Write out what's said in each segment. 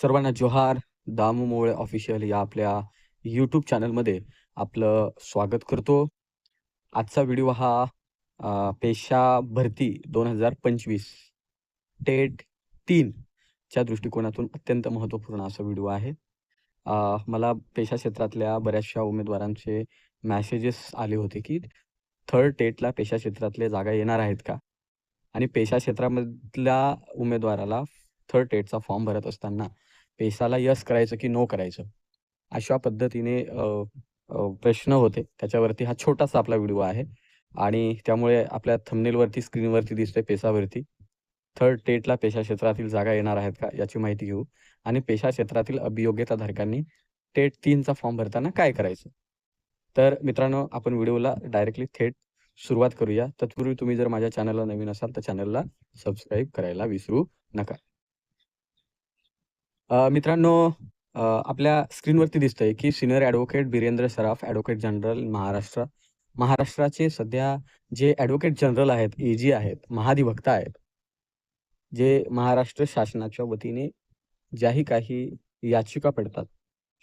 सर्वांना जोहार. दामू मोळे ऑफिशियल या आपल्या यूट्यूब चॅनलमध्ये आपलं स्वागत करतो. आजचा व्हिडिओ हा पेशा भरती दोन हजार पंचवीस टेट तीनच्या दृष्टिकोनातून अत्यंत महत्त्वपूर्ण असा व्हिडिओ आहे. मला पेशा क्षेत्रातल्या बऱ्याचशा उमेदवारांचे मॅसेजेस आले होते की थर्ड टेटला पेशा क्षेत्रातले जागा येणार आहेत का? आणि पेशा क्षेत्रामधल्या उमेदवाराला थर्ड टेटचा फॉर्म भरत असताना पेसाला यस करायचं की नो करायचं? अशा पद्धतीने प्रश्न होते. त्याच्यावरती हा छोटासा आपला व्हिडिओ आहे. आणि त्यामुळे आपल्या थंबनेलवरती स्क्रीनवरती दिसतोय पेसावरती. थर्ड टेटला पेशा क्षेत्रातील जागा येणार आहेत का याची माहिती घेऊ. आणि पेशा क्षेत्रातील अभियोग्यताधारकांनी टेट तीनचा फॉर्म भरताना काय करायचं? तर मित्रांनो आपण व्हिडिओला डायरेक्टली थेट सुरुवात करूया. तत्पूर्वी तुम्ही जर माझ्या चॅनलला नवीन असाल तर चॅनलला सबस्क्राईब करायला विसरू नका. मित्रांनो आपल्या स्क्रीनवरती दिसतंय की senior advocate Birendra Saraf advocate general Maharashtra. महाराष्ट्राचे सध्या जे ॲडव्होकेट जनरल आहेत एजी आहेत महाधिवक्ता आहेत जे महाराष्ट्र शासनाच्या वतीने ज्याही काही याचिका पडतात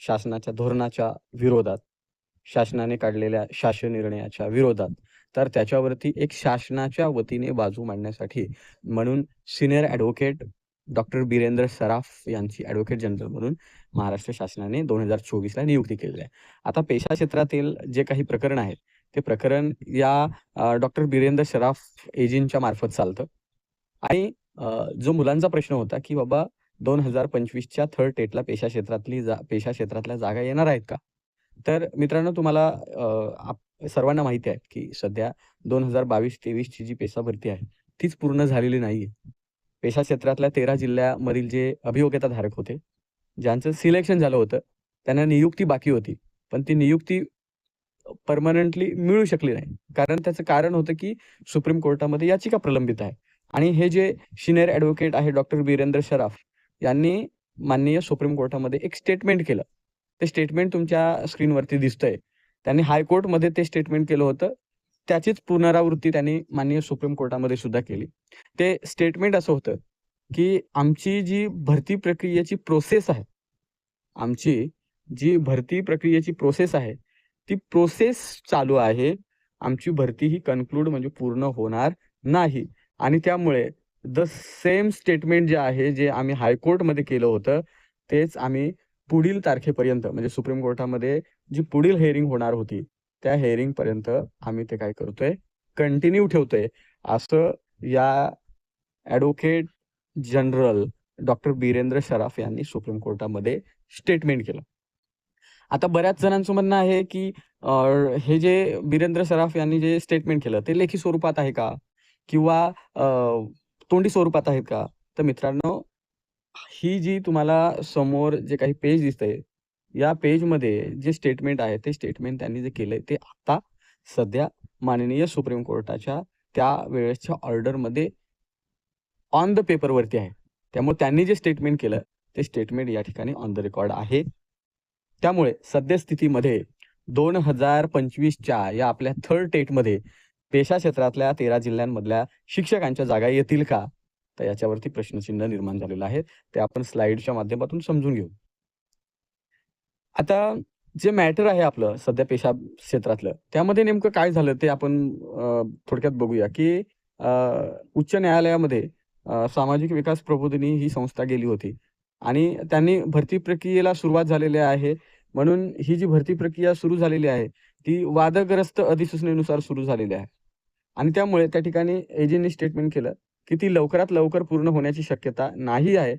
शासनाच्या धोरणाच्या विरोधात शासनाने काढलेल्या शासन निर्णयाच्या विरोधात तर त्याच्यावरती एक शासनाच्या वतीने बाजू मांडण्यासाठी म्हणून senior advocate doctor Birendra Saraf यांची ॲडव्होकेट जनरल म्हणून महाराष्ट्र शासनाने दोन हजार चोवीसला नियुक्ती केलेली आहे. आता पेशा क्षेत्रातील जे काही प्रकरण आहेत ते प्रकरण या डॉक्टर बिरेंद्र सराफ एजींच्या मार्फत चालतं. आणि जो मुलांचा प्रश्न होता की बाबा दोन हजार पंचवीसच्या थर्ड टेटला पेशा क्षेत्रातली जा पेशा क्षेत्रातल्या जागा येणार आहेत का? तर मित्रांनो तुम्हाला सर्वांना माहिती आहे की सध्या दोन हजार बावीस तेवीसची जी पेशा भरती आहे तीच पूर्ण झालेली नाहीये. पेशा क्षेत्रातल्या तेरा जिल्ह्यामधील जे अभियोग्यताधारक होते ज्यांचं सिलेक्शन झालं होतं त्यांना नियुक्ती बाकी होती. पण ती नियुक्ती परमनंटली मिळू शकली नाही. कारण त्याचं कारण होतं की सुप्रीम कोर्टामध्ये याचिका प्रलंबित आहे. आणि हे जे सिनियर ॲडव्होकेट आहे डॉक्टर वीरेंद्र शराफ यांनी माननीय सुप्रीम कोर्टामध्ये एक स्टेटमेंट केलं. ते स्टेटमेंट तुमच्या स्क्रीनवरती दिसतंय. त्यांनी हायकोर्टमध्ये ते स्टेटमेंट केलं होतं. त्याचीच पुनरावृत्ती त्यांनी माननीय सुप्रीम कोर्टामध्ये सुद्धा केली. ते स्टेटमेंट असं होतं की आमची जी भरती प्रक्रियेची प्रोसेस आहे आमची जी भरती प्रक्रियेची प्रोसेस आहे ती प्रोसेस चालू आहे आमची भरती ही कन्क्लूड म्हणजे पूर्ण होणार नाही. आणि त्यामुळे द सेम स्टेटमेंट जे आहे जे आम्ही हायकोर्टमध्ये केलं होतं तेच आम्ही पुढील तारखेपर्यंत म्हणजे सुप्रीम कोर्टामध्ये जी पुढील हेअरिंग होणार होती त्या हेअरिंग पर्यंत आम्ही ते काय करतोय कंटिन्यू ठेवतोय. असं या advocate general doctor Birendra Sharaf यांनी सुप्रीम कोर्टामध्ये स्टेटमेंट केलं. आता बऱ्याच जणांचं म्हणणं आहे की हे जे बिरेंद्र सराफ यांनी जे स्टेटमेंट केलं ते लेखी स्वरूपात आहे का? किंवा तोंडी स्वरूपात आहेत का? तर मित्रांनो ही जी तुम्हाला समोर जे काही पेज दिसतंय या पेजमध्ये जे स्टेटमेंट आहे ते स्टेटमेंट त्यांनी जे केलंय ते आता सध्या माननीय सुप्रीम कोर्टाच्या त्या वेळेसच्या ऑर्डरमध्ये ऑन द पेपरवरती आहे. त्यामुळे त्यांनी जे स्टेटमेंट केलं ते स्टेटमेंट या ठिकाणी ऑन द रेकॉर्ड आहे. त्यामुळे सद्यस्थितीमध्ये दोन हजार पंचवीसच्या या आपल्या थर्ड टेटमध्ये पेशा क्षेत्रातल्या तेरा जिल्ह्यांमधल्या शिक्षकांच्या जागा येतील का? तर याच्यावरती प्रश्नचिन्ह निर्माण झालेलं आहे. ते आपण स्लाइडच्या माध्यमातून समजून घेऊ. आता जे मॅटर आहे आपलं सध्या पेशाब क्षेत्रातलं त्यामध्ये नेमकं काय झालं ते आपण थोडक्यात बघूया की उच्च न्यायालयामध्ये सामाजिक विकास प्रबोधिनी ही संस्था गेली होती. आणि त्यांनी भरती प्रक्रियेला सुरुवात झालेली आहे. म्हणून ही जी भरती प्रक्रिया सुरू झालेली आहे ती वादग्रस्त अधिसूचनेनुसार सुरू झालेली आहे. आणि त्यामुळे त्या ठिकाणी एजींनी स्टेटमेंट केलं की ती लवकरात लवकर पूर्ण होण्याची शक्यता नाही आहे.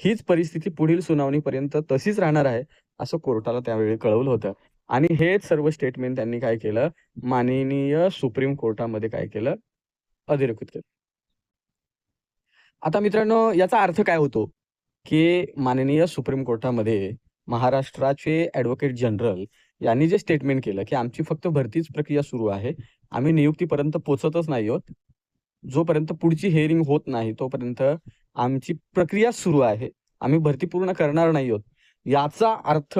हीच परिस्थिती पुढील सुनावणीपर्यंत तशीच राहणार आहे. असं कोर्टाला त्यावेळी कळवलं होतं. आणि हेच सर्व स्टेटमेंट त्यांनी काय केलं? माननीय सुप्रीम कोर्टामध्ये काय केलं? अधिरेखित केलं. आता मित्रांनो याचा अर्थ काय होतो? की माननीय सुप्रीम कोर्टामध्ये महाराष्ट्राचे ऍडव्होकेट जनरल यांनी जे स्टेटमेंट केलं की आमची फक्त भरतीच प्रक्रिया सुरू आहे आम्ही नियुक्तीपर्यंत पोचतच नाही आहोत. जोपर्यंत पुढची हेअरिंग होत नाही तोपर्यंत आमची प्रक्रिया सुरू आहे. आम्ही भरती पूर्ण करणार नाही आहोत. याचा अर्थ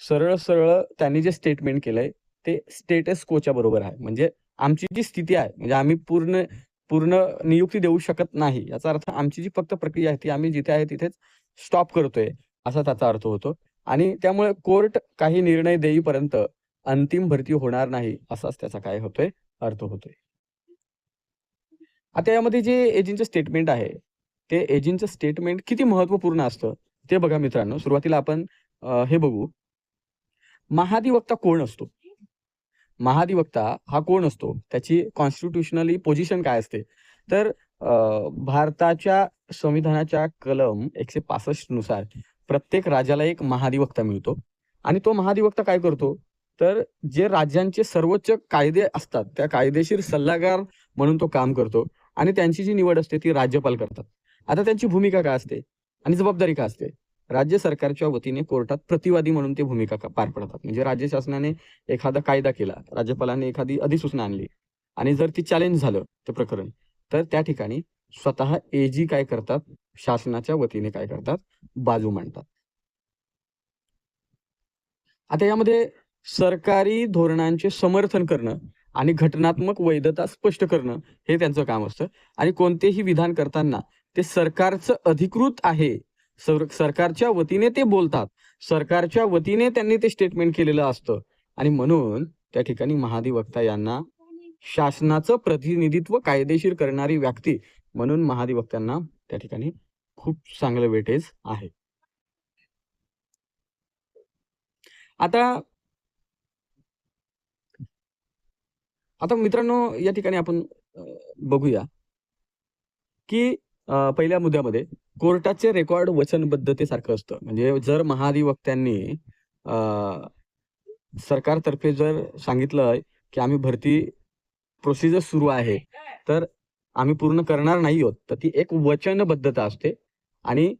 सरळ सरळ त्यांनी जे स्टेटमेंट केलंय ते स्टेटस कोच्या बरोबर आहे. म्हणजे आमची जी स्थिती आहे म्हणजे आम्ही पूर्ण पूर्ण नियुक्ती देऊ शकत नाही याचा अर्थ आमची जी फक्त प्रक्रिया आहे ती आम्ही जिथे आहे तिथेच स्टॉप करतोय असा त्याचा अर्थ होतो. आणि त्यामुळे कोर्ट काही निर्णय देईपर्यंत अंतिम भरती होणार नाही असाच त्याचा काय होतोय अर्थ होतोय. आता यामध्ये जे एजींचं स्टेटमेंट आहे ते एजींचं स्टेटमेंट किती महत्त्वपूर्ण असतं? ते बघा मित्रांनो सुरुवातीला आपण हे बघू. महाधिवक्ता कोण असतो? महाधिवक्ता हा कोण असतो? त्याची कॉन्स्टिट्युशनली पोझिशन काय असते? तर भारताच्या संविधानाच्या कलम एकशे पासष्टनुसार प्रत्येक राजाला एक महाधिवक्ता मिळतो. आणि तो महाधिवक्ता काय करतो? तर जे राज्यांचे सर्वोच्च कायदे असतात त्या कायदेशीर सल्लागार म्हणून तो काम करतो. आणि त्यांची जी निवड असते ती राज्यपाल करतात. आता त्यांची भूमिका काय असते? आणि जबाबदारी का असते? राज्य सरकारच्या वतीने कोर्टात प्रतिवादी म्हणून ते भूमिका पार पडतात. म्हणजे राज्य शासनाने एखादा कायदा केला राज्यपालाने एखादी अधिसूचना आणली आणि जर ती चॅलेंज झालं ते प्रकरण तर त्या ठिकाणी स्वतः एजी काय करतात? शासनाच्या वतीने काय करतात? बाजू मांडतात. आता यामध्ये सरकारी धोरणांचे समर्थन करणं आणि घटनात्मक वैधता स्पष्ट करणं हे त्यांचं काम असतं. आणि कोणतेही विधान करताना ते सरकारचं अधिकृत आहे. सर सरकारच्या वतीने ते बोलतात. सरकारच्या वतीने त्यांनी ते स्टेटमेंट केलेलं असतं. आणि म्हणून त्या ठिकाणी महाधिवक्ता यांना शासनाचं प्रतिनिधित्व कायदेशीर करणारी व्यक्ती म्हणून महाधिवक्त्यांना त्या ठिकाणी खूप चांगलं वेटेज आहे. आता आता मित्रांनो या ठिकाणी आपण बघूया की पहिल्या मुद्द्यामध्ये कोर्टाचे रेकॉर्ड वचनबद्धतेसारखं असतं. म्हणजे जर महाधिवक्त्यांनी सरकारतर्फे जर सांगितलं की आम्ही भरती प्रोसिजर सुरू आहे तर आम्ही पूर्ण करणार नाही आहोत तर ती एक वचनबद्धता असते आणि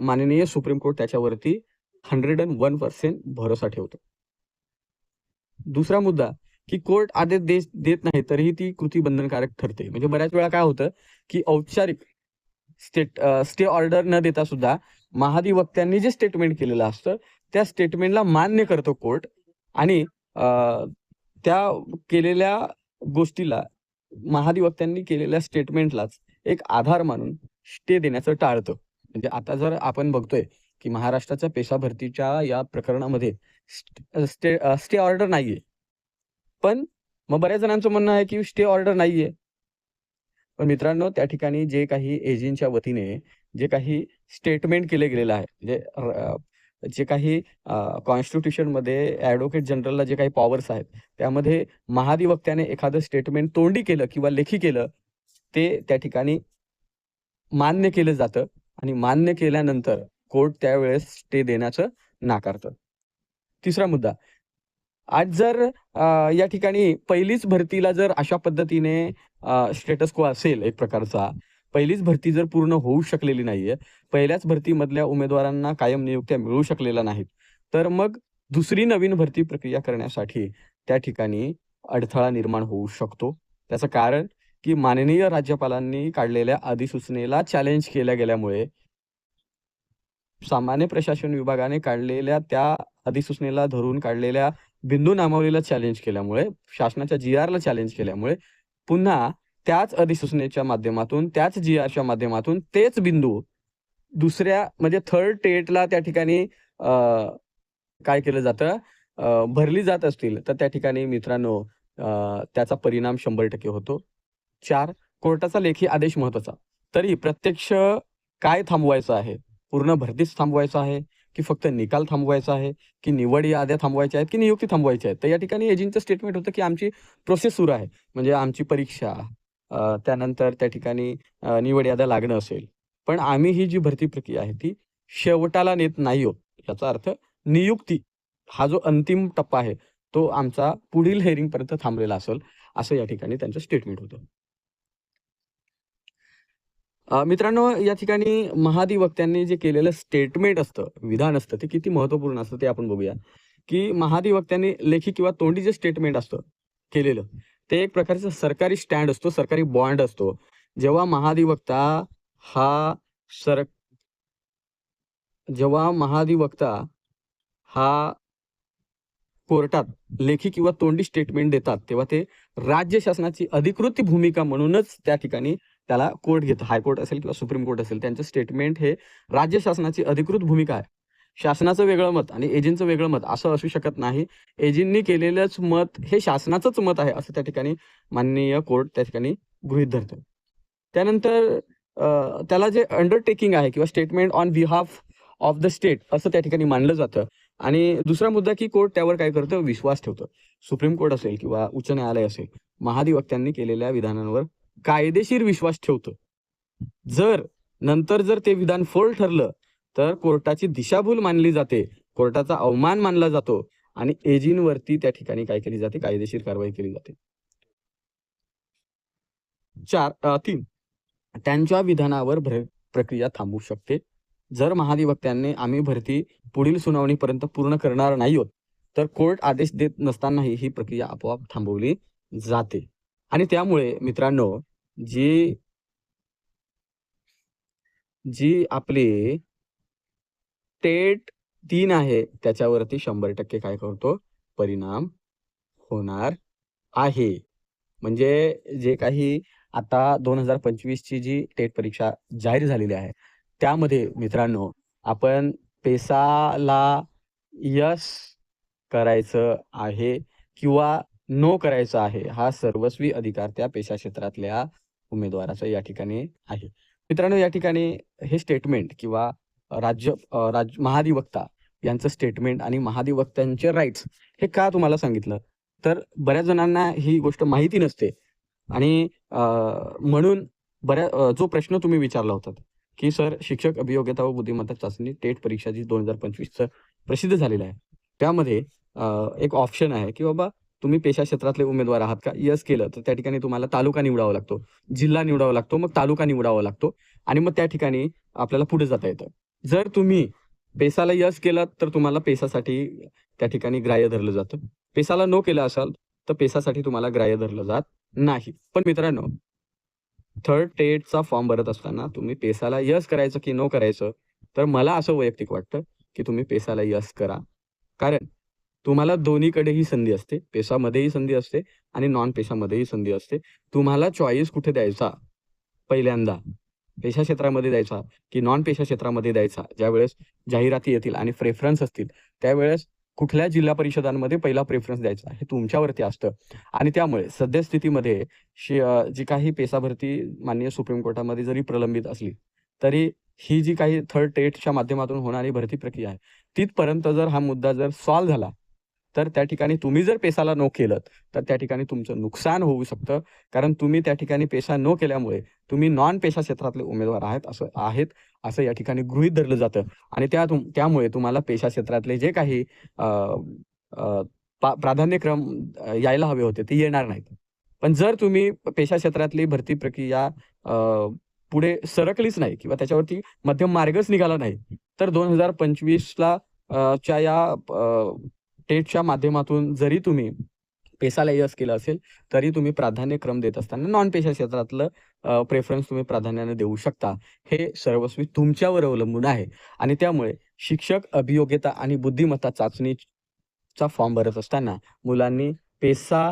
माननीय सुप्रीम कोर्ट त्याच्यावरती हंड्रेड अँड वन पर्सेंट भरोसा ठेवतो. दुसरा मुद्दा की कोर्ट आदेश देश देत नाही तरीही ती कृती बंधनकारक ठरते. म्हणजे बऱ्याच वेळा काय होतं की औपचारिक स्टेट स्टे ऑर्डर न देता सुद्धा महाधिवक्त्यांनी जे स्टेटमेंट केलेलं असतं त्या स्टेटमेंटला मान्य करतो कोर्ट आणि त्या केलेल्या गोष्टीला महाधिवक्त्यांनी केलेल्या स्टेटमेंटलाच एक आधार मानून स्टे देण्याचं टाळतं. म्हणजे आता जर आपण बघतोय की महाराष्ट्राच्या पेशा भरतीच्या या प्रकरणामध्ये स्टे स्टे ऑर्डर नाहीये पण मग बऱ्याच जणांचं म्हणणं आहे की स्टे ऑर्डर नाहीये. पण मित्रांनो त्या ठिकाणी जे काही एजंटच्या वतीने जे काही स्टेटमेंट केले गेलेलं आहे म्हणजे जे काही कॉन्स्टिट्यूशनमध्ये मध्ये ऍडव्होकेट जनरलला जे काही पॉवर्स आहेत त्यामध्ये महाधिवक्त्याने एखादं स्टेटमेंट तोंडी केलं किंवा लेखी केलं ते त्या ठिकाणी मान्य केलं जातं आणि मान्य केल्यानंतर कोर्ट त्यावेळेस स्टे देण्याचं नाकारतं. तिसरा मुद्दा आज जर या ठिकाणी पहिलीच भरतीला जर अशा पद्धतीने स्टेटस को असेल एक प्रकारचा पहिलीच भरती जर पूर्ण होऊ शकलेली नाहीये पहिल्याच भरतीमधल्या उमेदवारांना कायम नियुक्त्या मिळू शकलेल्या नाहीत तर मग दुसरी नवीन भरती प्रक्रिया करण्यासाठी त्या ठिकाणी अडथळा निर्माण होऊ शकतो. त्याचं कारण की माननीय राज्यपालांनी काढलेल्या अधिसूचनेला चॅलेंज केल्या गेल्यामुळे सामान्य प्रशासन विभागाने काढलेल्या त्या अधिसूचनेला धरून काढलेल्या बिंदू नामावलीला चॅलेंज केल्यामुळे शासनाच्या जी आरला चॅलेंज केल्यामुळे पुन्हा त्याच अधिसूचनेच्या माध्यमातून त्याच जी आरच्या माध्यमातून तेच बिंदू दुसऱ्या म्हणजे थर्ड टेटला त्या ठिकाणी काय केलं जातं? भरली जात असतील तर त्या ठिकाणी मित्रांनो त्याचा परिणाम शंभर टक्के होतो. चार कोर्टाचा लेखी आदेश महत्त्वाचा. तरी प्रत्यक्ष काय थांबवायचं आहे? पूर्ण भरतीच थांबवायचं आहे? की फक्त निकाल थांबवायचा आहे की निवड याद्या थांबवायच्या आहेत की नियुक्ती थांबवायच्या आहेत. तर या ठिकाणी एजंटचं स्टेटमेंट होतं की आमची प्रोसेस सुरू आहे. म्हणजे आमची परीक्षा त्यानंतर त्या ठिकाणी निवड याद्या लागणं असेल. पण आम्ही ही जी भरती प्रक्रिया आहे ती शेवटाला नेत नाही आहोत याचा अर्थ नियुक्ती हा जो अंतिम टप्पा आहे तो आमचा पुढील हेअरिंग पर्यंत थांबलेला असेल असं या ठिकाणी त्यांचं स्टेटमेंट होतं. मित्रांनो या ठिकाणी महाधिवक्त्यांनी जे केलेलं स्टेटमेंट असतं विधान असतं ते किती महत्त्वपूर्ण असतं ते आपण बघूया. की महाधिवक्त्यांनी लेखी किंवा तोंडी जे स्टेटमेंट असतं केलेलं ते एक प्रकारचं सरकारी स्टँड असतो सरकारी बॉन्ड असतो. जेव्हा महाधिवक्ता हा सर जेव्हा महाधिवक्ता हा कोर्टात लेखी किंवा तोंडी स्टेटमेंट देतात तेव्हा ते राज्य शासनाची अधिकृत भूमिका म्हणूनच त्या ठिकाणी त्याला कोर्ट घेतं. हायकोर्ट असेल किंवा सुप्रीम कोर्ट असेल त्यांचं स्टेटमेंट हे राज्य शासनाची अधिकृत भूमिका आहे. शासनाचं वेगळं मत आणि एजींचं वेगळं मत असं असू शकत नाही. एजींनी केलेलंच मत हे शासनाचंच मत आहे असं त्या ठिकाणी माननीय कोर्ट त्या ठिकाणी गृहीत धरतं त्यानंतर त्याला जे अंडरटेकिंग आहे किंवा statement on behalf of the state असं त्या ठिकाणी मानलं जातं. आणि दुसरा मुद्दा की कोर्ट त्यावर काय करतं? विश्वास ठेवतं. सुप्रीम कोर्ट असेल किंवा उच्च न्यायालय असेल महाधिवक्त्यांनी केलेल्या विधानांवर कायदेशीर विश्वास ठेवतं. जर नंतर जर ते विधान फोल ठरलं तर कोर्टाची दिशाभूल मानली जाते कोर्टाचा अवमान मानला जातो आणि एजींवरती त्या ठिकाणी काय केली जाते? कायदेशीर कारवाई केली जाते. चार तीन. त्यांच्या विधानावर भर प्रक्रिया थांबू शकते. जर महाधिवक्त्यांनी आम्ही भरती पुढील सुनावणीपर्यंत पूर्ण करणार नाही आहोत तर कोर्ट आदेश देत नसतानाही ही प्रक्रिया आपोआप थांबवली जाते. आणि त्यामुळे मित्रांनो जी जी आपली टेट तीन आहे त्याच्यावरती शंभर टक्के काय करतो? परिणाम होणार आहे. म्हणजे जे काही आता दोन हजार पंचवीसची जी टेट परीक्षा जाहीर झालेली आहे त्यामध्ये मित्रांनो आपण पेसाला यश करायचं आहे किंवा नो करायचा आहे. हा सर्वस्वी अधिकार त्या पेशा क्षेत्रातल्या उमेदवाराचा या ठिकाणी आहे. मित्रांनो या ठिकाणी हे स्टेटमेंट किंवा राज्य राज राज्य महाधिवक्ता यांचं स्टेटमेंट आणि महाधिवक्त्यांचे राईट्स हे का तुम्हाला सांगितलं? तर बऱ्याच जणांना ही गोष्ट माहिती नसते. आणि म्हणून बऱ्या जो प्रश्न तुम्ही विचारला होता की सर शिक्षक अभियोग्यता व बुद्धिमत्ता चाचणी टेट परीक्षा जी दोन हजार पंचवीसचं प्रसिद्ध झालेलं आहे त्यामध्ये एक ऑप्शन आहे की बाबा तुम्ही पेशा क्षेत्रातले उमेदवार आहात का? यस केलं तर त्या ठिकाणी तुम्हाला तालुका निवडावा लागतो जिल्हा निवडावा लागतो मग तालुका निवडावा लागतो आणि मग त्या ठिकाणी आपल्याला पुढे जाता येतं. जर तुम्ही पेसाला यस केलं तर तुम्हाला पेसासाठी त्या ठिकाणी ग्राह्य धरलं जातं. पेसाला नो केलं असाल तर पेसासाठी तुम्हाला ग्राह्य धरलं जात नाही. पण मित्रांनो थर्ड टेटचा फॉर्म भरत असताना तुम्ही पेसाला यस करायचं की नो करायचं तर मला असं वैयक्तिक वाटतं की तुम्ही पेसाला यस करा. कारण तुम्हाला दोन्हीकडेही संधी असते. पेसामध्येही संधी असते आणि नॉन पेशामध्येही संधी असते. तुम्हाला चॉईस कुठे द्यायचा? पहिल्यांदा पेशा क्षेत्रामध्ये द्यायचा की नॉन पेशा क्षेत्रामध्ये द्यायचा? ज्यावेळेस जाहिराती येतील आणि प्रेफरन्स असतील त्यावेळेस कुठल्या जिल्हा परिषदांमध्ये पहिला प्रेफरन्स द्यायचा हे तुमच्यावरती असतं. आणि त्यामुळे सद्यस्थितीमध्ये जी काही पेसा भरती माननीय सुप्रीम कोर्टामध्ये जरी प्रलंबित असली तरी ही जी काही थर्ड टेटच्या माध्यमातून होणारी भरती प्रक्रिया आहे तिथपर्यंत जर हा मुद्दा जर सॉल्व्ह झाला तर त्या ठिकाणी तुम्ही जर पेसाला नो केलं तर त्या ठिकाणी तुमचं नुकसान होऊ शकतं. कारण तुम्ही त्या ठिकाणी पेशा नो केल्यामुळे तुम्ही नॉन पेशा क्षेत्रातले उमेदवार आहेत असं आहेत असं या ठिकाणी गृहीत धरलं जातं. आणि त्या तुम त्यामुळे तुम्हाला पेशा क्षेत्रातले जे काही अ, प्राधान्यक्रम यायला हवे होते ते येणार नाहीत. पण जर तुम्ही पेशा क्षेत्रातली भरती प्रक्रिया अ, पुढे सरकलीच नाही किंवा त्याच्यावरती मध्यम मार्गच निघाला नाही तर दोन हजार पंचवीसला च्या या टेटच्या माध्यमातून जरी तुम्ही पेसाला यश केलं असेल तरी तुम्ही प्राधान्यक्रम देत असताना नॉन पेशा क्षेत्रातलं प्रेफरन्स तुम्ही प्राधान्याने देऊ शकता. हे सर्वस्वी तुमच्यावर अवलंबून आहे. आणि त्यामुळे शिक्षक अभियोग्यता आणि बुद्धिमत्ता चाचणीचा फॉर्म भरत असताना मुलांनी पेसा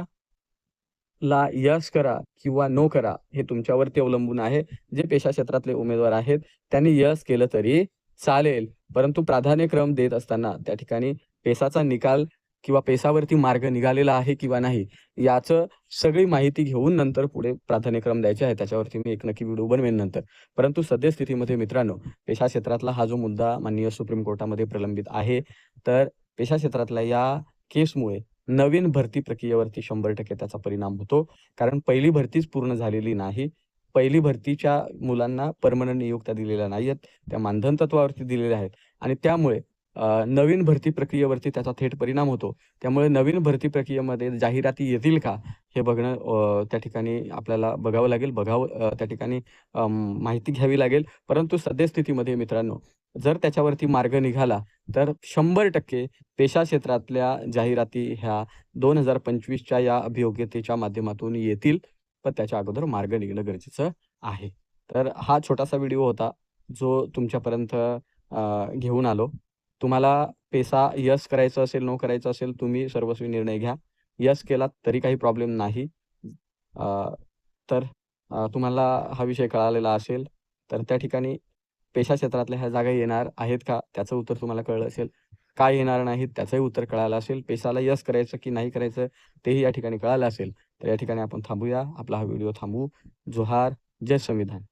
ला यश करा किंवा नो करा हे तुमच्यावरती अवलंबून आहे. जे पेशा क्षेत्रातले उमेदवार आहेत त्यांनी यश केलं तरी चालेल. परंतु प्राधान्यक्रम देत असताना त्या ठिकाणी पेसाचा निकाल किंवा पेसावरती मार्ग निघालेला आहे किंवा नाही याचं सगळी माहिती घेऊन नंतर पुढे प्राधान्यक्रम द्यायचे आहे. त्याच्यावरती मी एक नक्की व्हिडिओ बनवेन नंतर. परंतु सद्यस्थितीमध्ये मित्रांनो पेशा क्षेत्रातला हा जो मुद्दा माननीय सुप्रीम कोर्टामध्ये प्रलंबित आहे तर पेशा क्षेत्रातल्या या केसमुळे नवीन भरती प्रक्रियेवरती शंभर टक्के त्याचा परिणाम होतो. कारण पहिली भरतीच पूर्ण झालेली नाही. पहिली भरतीच्या मुलांना परमनंट नियुक्त्या दिलेल्या नाही आहेत त्या मानधन तत्वावरती दिलेल्या आहेत. आणि त्यामुळे नवीन भरती प्रक्रियेवरती त्याचा थेट परिणाम होतो. त्यामुळे नवीन भरती प्रक्रियेमध्ये जाहिराती येतील का हे बघणं त्या ठिकाणी आपल्याला बघावं लागेल बघावं त्या ठिकाणी माहिती घ्यावी लागेल. परंतु सद्यस्थितीमध्ये मित्रांनो जर त्याच्यावरती मार्ग निघाला तर शंभर टक्के पेशा क्षेत्रातल्या जाहिराती ह्या दोन हजार पंचवीसच्या या अभियोग्यतेच्या माध्यमातून येतील. पण त्याच्या अगोदर मार्ग निघणं गरजेचं आहे. तर हा छोटासा व्हिडिओ होता जो तुमच्यापर्यंत घेऊन आलो. तुम्हाला पेसा यस करायचं असेल नो करायचं असेल तुम्ही सर्वस्वी निर्णय घ्या यस केला तरी काही प्रॉब्लेम नाही तर तुम्हाला हा विषय कळालेला असेल, तर त्या ठिकाणी पेशा क्षेत्रातल्या ह्या जागा येणार आहेत का? त्याचं उत्तर तुम्हाला कळलं असेल. काय येणार नाहीत त्याचंही उत्तर कळालं असेल. पेशाला यस करायचं की नाही करायचं तेही या ठिकाणी कळालं असेल. तर या ठिकाणी आपण थांबूया. आपला हा व्हिडिओ थांबवू. जोहार. जय संविधान.